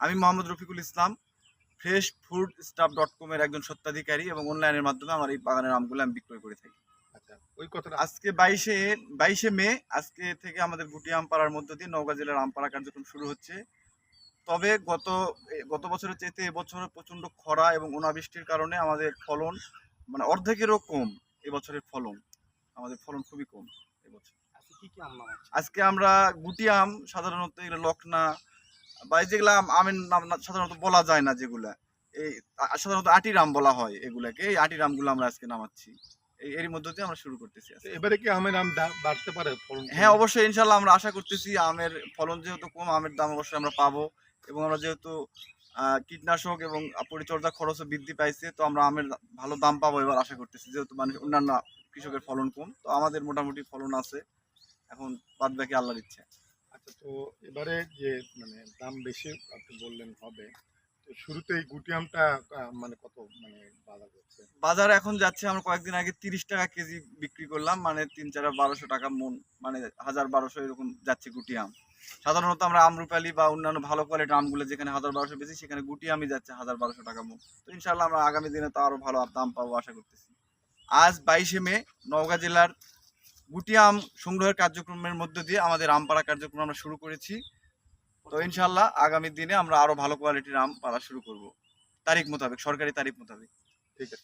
আমি Mohammad Rafiqul Islam fresh food stuff dot কমের একজন সত্ত্বাধিকারী এবং অনলাইনের মাধ্যমে আমার এই বাগানের আমগুলো আমি বিক্রয় করে থাকি। আচ্ছা ওই কথাটা আজকে বাইশে বাইশে মে আজকে থেকে আমাদের গুটি আমপাড়ার মধ্য দিয়ে নওগাঁ জেলার আমপাড়া কার্যক্রম শুরু হচ্ছে। তবে গত গত বছরের চাইতে এবছর প্রচণ্ড খরা এবং অনাবৃষ্টির কারণে আমাদের ফলন মানে অর্ধেকেরও কম এবছরের ফলন। আমাদের ফলন খুবই কম এবছর আজকে আমরা গুটি আম সাধারণত এগুলো লকনা বা যেগুলা আম- আমের নাম সাধারণত বলা যায় না যেগুলা। এই সাধারণত আটির আম বলা হয় এগুলাকে। এই আটির আমগুলো আমরা আজকে নামাচ্ছি। এরই মধ্য দিয়ে আমরা শুরু করতেছি। এবারে কি আমের দা- বাড়তে পারে ফলন? হ্যাঁ অবশ্যই ইনশাল্লাহ আমরা আশা করতেছি আমের ফলন যেহেতু কম আমের দাম অবশ্যই আমরা পাবো। এবং আমরা যেহেতু কীটনাশক এবং পরিচর্যা খরচও বৃদ্ধি পাইছে তো আমরা আমের ভালো দাম পাবো এবার আশা করতেছি যেহেতু মানে অন্যান্য কৃষকের ফলন কম। তো আমাদের মোটামুটি ফলন আছে। এখন বাদ বাকি আল্লাহর ইচ্ছে। তো এবারে যে মানে দাম বেশি আপনি বললেন হবে, তো শুরুতে এই গুটি আমটা মানে কত মানে বাজার করছে বাজারে এখন যাচ্ছে, আমরা কয়েকদিন আগে তিরিশ টাকা কেজি বিক্রি করলাম মানে তিন চার বারোশো টাকা মন মানে হাজার বারোশো এরকম যাচ্ছে গুটি আম। সাধারণত আমরা আমরুপালি বা অন্যান্য ভালো কোয়ালিটির আমগুলো যেখানে হাজার বারোশো বেশি, সেখানে গুটি আমই যাচ্ছে হাজার বারোশো টাকা মন। তো ইনশাল্লাহ আমরা আগামী দিনে তো আরও ভালো দাম পাবো, আশা করতেছি। আজ বাইশে মে, নওগাঁ জেলার গুটি আম সংগ্রহের কার্যক্রমের মধ্য দিয়ে আমাদের আম পাড়া কার্যক্রম আমরা শুরু করেছি। তো ইনশাল্লাহ আগামী দিনে আমরা আরও ভালো কোয়ালিটির আম পাড়া শুরু করব। তারিখ মোতাবেক, সরকারি তারিখ মোতাবেক। ঠিক আছে।